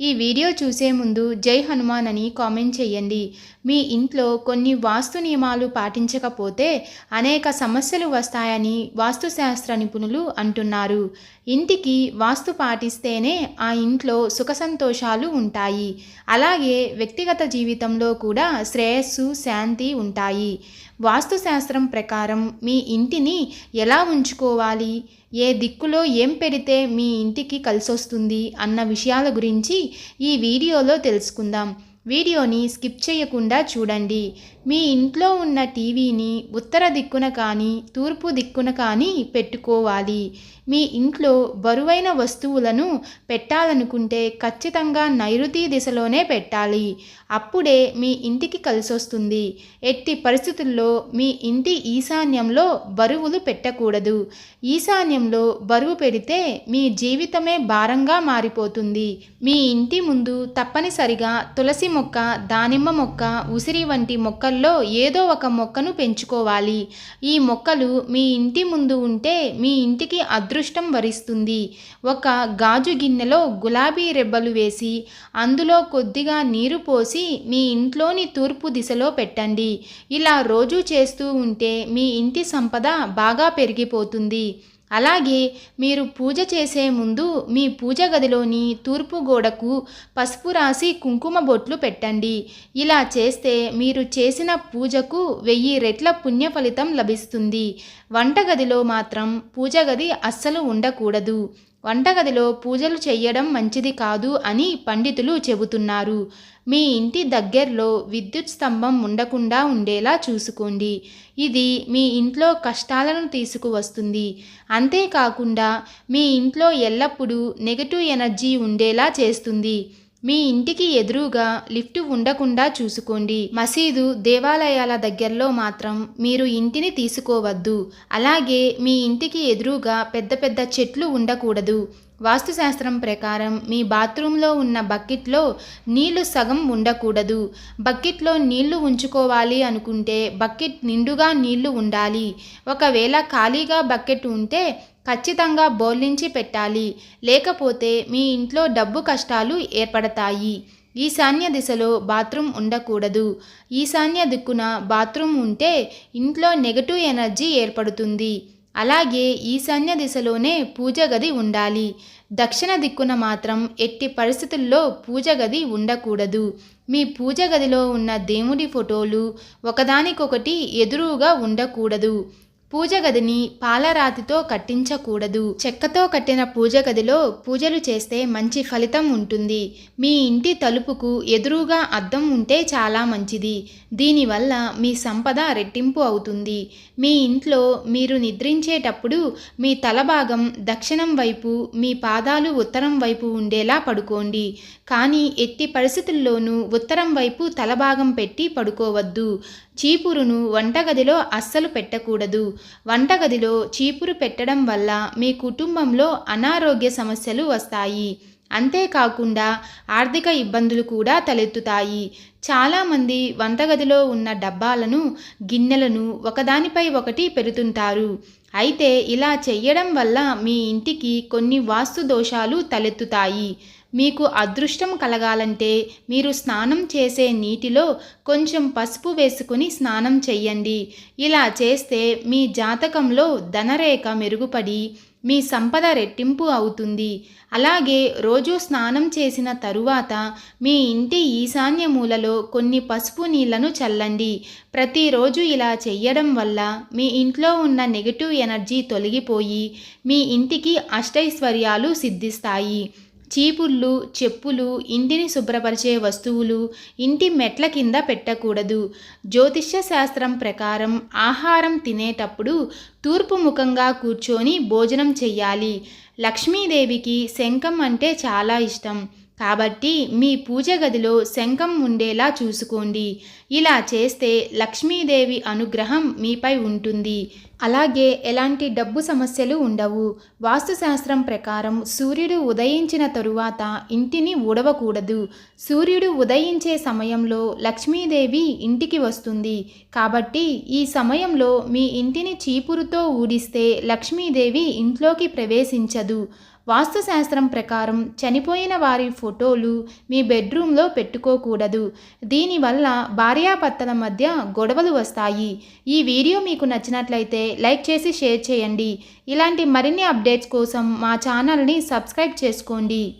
ఈ వీడియో చూసే ముందు జై హనుమాన్ అని కామెంట్ చేయండి. మీ ఇంట్లో కొన్ని వాస్తు నియమాలు పాటించకపోతే అనేక సమస్యలు వస్తాయని వాస్తుశాస్త్ర నిపుణులు అంటున్నారు. ఇంటికి వాస్తు పాటిస్తేనే ఆ ఇంట్లో సుఖ సంతోషాలు ఉంటాయి. అలాగే వ్యక్తిగత జీవితంలో కూడా శ్రేయస్సు శాంతి ఉంటాయి. వాస్తుశాస్త్రం ప్రకారం మీ ఇంటిని ఎలా ఉంచుకోవాలి? ఏ దిక్కులో ఏం పెడితే మీ ఇంటికి కలిసొస్తుంది అన్న విషయాల గురించి ఈ వీడియోలో తెలుసుకుందాం. వీడియోని స్కిప్ చేయకుండా చూడండి. మీ ఇంట్లో ఉన్న టీవీని ఉత్తర దిక్కున కానీ తూర్పు దిక్కున కానీ పెట్టుకోవాలి. మీ ఇంట్లో బరువైన వస్తువులను పెట్టాలనుకుంటే ఖచ్చితంగా నైరుతి దిశలోనే పెట్టాలి. అప్పుడే మీ ఇంటికి కలిసొస్తుంది. ఎట్టి పరిస్థితుల్లో మీ ఇంటి ఈశాన్యంలో బరువులు పెట్టకూడదు. ఈశాన్యంలో బరువు పెడితే మీ జీవితమే భారంగా మారిపోతుంది. మీ ఇంటి ముందు తప్పనిసరిగా తులసి మొక్క దానిమ్మ మొక్క ఉసిరి వంటి మొక్కలు మొక్కల్లో ఏదో ఒక మొక్కను పెంచుకోవాలి. ఈ మొక్కలు మీ ఇంటి ముందు ఉంటే మీ ఇంటికి అదృష్టం వరిస్తుంది. ఒక గాజు గిన్నెలో గులాబీ రెబ్బలు వేసి అందులో కొద్దిగా నీరు పోసి మీ ఇంట్లోని తూర్పు దిశలో పెట్టండి. ఇలా రోజు చేస్తూ ఉంటే మీ ఇంటి సంపద బాగా పెరిగిపోతుంది. అలాగే మీరు పూజ చేసే ముందు మీ పూజ గదిలోని తూర్పు గోడకు పసుపు రాసి కుంకుమ బొట్లు పెట్టండి. ఇలా చేస్తే మీరు చేసిన పూజకు వెయ్యి రెట్ల పుణ్య ఫలితం లభిస్తుంది. వంటగదిలో మాత్రం పూజ గది అస్సలు ఉండకూడదు. వంటగదిలో పూజలు చేయడం మంచిది కాదు అని పండితులు చెబుతున్నారు. మీ ఇంటి దగ్గరలో విద్యుత్ స్తంభం ఉండకుండా ఉండేలా చూసుకోండి. ఇది మీ ఇంట్లో కష్టాలను తీసుకువస్తుంది. అంతేకాకుండా మీ ఇంట్లో ఎల్లప్పుడూ నెగటివ్ ఎనర్జీ ఉండేలా చేస్తుంది. మీ ఇంటికి ఎదురుగా లిఫ్ట్ ఉండకుండా చూసుకోండి. మసీదు దేవాలయాల దగ్గరలో మాత్రం మీరు ఇంటిని తీసుకోవద్దు. అలాగే మీ ఇంటికి ఎదురుగా పెద్ద పెద్ద చెట్లు ఉండకూడదు. వాస్తుశాస్త్రం ప్రకారం మీ బాత్రూంలో ఉన్న బకెట్లో నీళ్ళు సగం ఉండకూడదు. బకెట్లో నీళ్ళు ఉంచుకోవాలి అనుకుంటే బకెట్ నిండుగా నీళ్ళు ఉండాలి. ఒకవేళ ఖాళీగా బకెట్ ఉంటే ఖచ్చితంగా బోర్లించి పెట్టాలి. లేకపోతే మీ ఇంట్లో డబ్బు కష్టాలు ఏర్పడతాయి. ఈశాన్య దిశలో బాత్రూమ్ ఉండకూడదు. ఈశాన్య దిక్కున బాత్రూమ్ ఉంటే ఇంట్లో నెగటివ్ ఎనర్జీ ఏర్పడుతుంది. అలాగే ఈశాన్య దిశలోనే పూజ గది ఉండాలి. దక్షిణ దిక్కున మాత్రం ఎట్టి పరిస్థితుల్లో పూజ గది ఉండకూడదు. మీ పూజ గదిలో ఉన్న దేవుడి ఫోటోలు ఒకదానికొకటి ఎదురుగా ఉండకూడదు. పూజ గదిని పాలరాతితో కట్టించకూడదు. చెక్కతో కట్టిన పూజ గదిలో పూజలు చేస్తే మంచి ఫలితం ఉంటుంది. మీ ఇంటి తలుపుకు ఎదురుగా అద్దం ఉంటే చాలా మంచిది. దీనివల్ల మీ సంపద రెట్టింపు అవుతుంది. మీ ఇంట్లో మీరు నిద్రించేటప్పుడు మీ తల భాగం దక్షిణం వైపు మీ పాదాలు ఉత్తరం వైపు ఉండేలా పడుకోండి. కానీ ఎట్టి పరిస్థితుల్లోనూ ఉత్తరం వైపు తలభాగం పెట్టి పడుకోవద్దు. చీపురును వంటగదిలో అస్సలు పెట్టకూడదు. వంటగదిలో చీపురు పెట్టడం వల్ల మీ కుటుంబంలో అనారోగ్య సమస్యలు వస్తాయి. అంతేకాకుండా ఆర్థిక ఇబ్బందులు కూడా తలెత్తుతాయి. చాలామంది వంటగదిలో ఉన్న డబ్బాలను గిన్నెలను ఒకదానిపై ఒకటి పెడుతుంటారు. అయితే ఇలా చేయడం వల్ల మీ ఇంటికి కొన్ని వాస్తు దోషాలు తలెత్తుతాయి. మీకు అదృష్టం కలగాలంటే మీరు స్నానం చేసే నీటిలో కొంచెం పసుపు వేసుకుని స్నానం చెయ్యండి. ఇలా చేస్తే మీ జాతకంలో ధనరేఖ మెరుగుపడి మీ సంపద రెట్టింపు అవుతుంది. అలాగే రోజు స్నానం చేసిన తరువాత మీ ఇంటి ఈశాన్య మూలలో కొన్ని పసుపు నీళ్ళను చల్లండి. ప్రతిరోజు ఇలా చెయ్యడం వల్ల మీ ఇంట్లో ఉన్న నెగటివ్ ఎనర్జీ తొలగిపోయి మీ ఇంటికి అష్టైశ్వర్యాలు సిద్ధిస్తాయి. చీపుళ్ళు చెప్పులు ఇంటిని శుభ్రపరిచే వస్తువులు ఇంటి మెట్ల కింద పెట్టకూడదు. జ్యోతిష్య శాస్త్రం ప్రకారం ఆహారం తినేటప్పుడు తూర్పు ముఖంగా కూర్చొని భోజనం చెయ్యాలి. లక్ష్మీదేవికి శంఖం అంటే చాలా ఇష్టం. కాబట్టి మీ పూజ గదిలో శంఖం ఉండేలా చూసుకోండి. ఇలా చేస్తే లక్ష్మీదేవి అనుగ్రహం మీపై ఉంటుంది. అలాగే ఎలాంటి డబ్బు సమస్యలు ఉండవు. వాస్తుశాస్త్రం ప్రకారం సూర్యుడు ఉదయించిన తరువాత ఇంటిని ఊడవకూడదు. సూర్యుడు ఉదయించే సమయంలో లక్ష్మీదేవి ఇంటికి వస్తుంది. కాబట్టి ఈ సమయంలో మీ ఇంటిని చీపురుతో ఊడిస్తే లక్ష్మీదేవి ఇంట్లోకి ప్రవేశించదు. వాస్తుశాస్త్రం ప్రకారం చనిపోయిన వారి ఫోటోలు మీ బెడ్రూమ్లో పెట్టుకోకూడదు. దీనివల్ల భార్యాభర్తల మధ్య గొడవలు వస్తాయి. ఈ వీడియో మీకు నచ్చినట్లయితే లైక్ చేసి షేర్ చేయండి. ఇలాంటి మరిన్ని అప్డేట్స్ కోసం మా ఛానల్ని సబ్స్క్రైబ్ చేసుకోండి.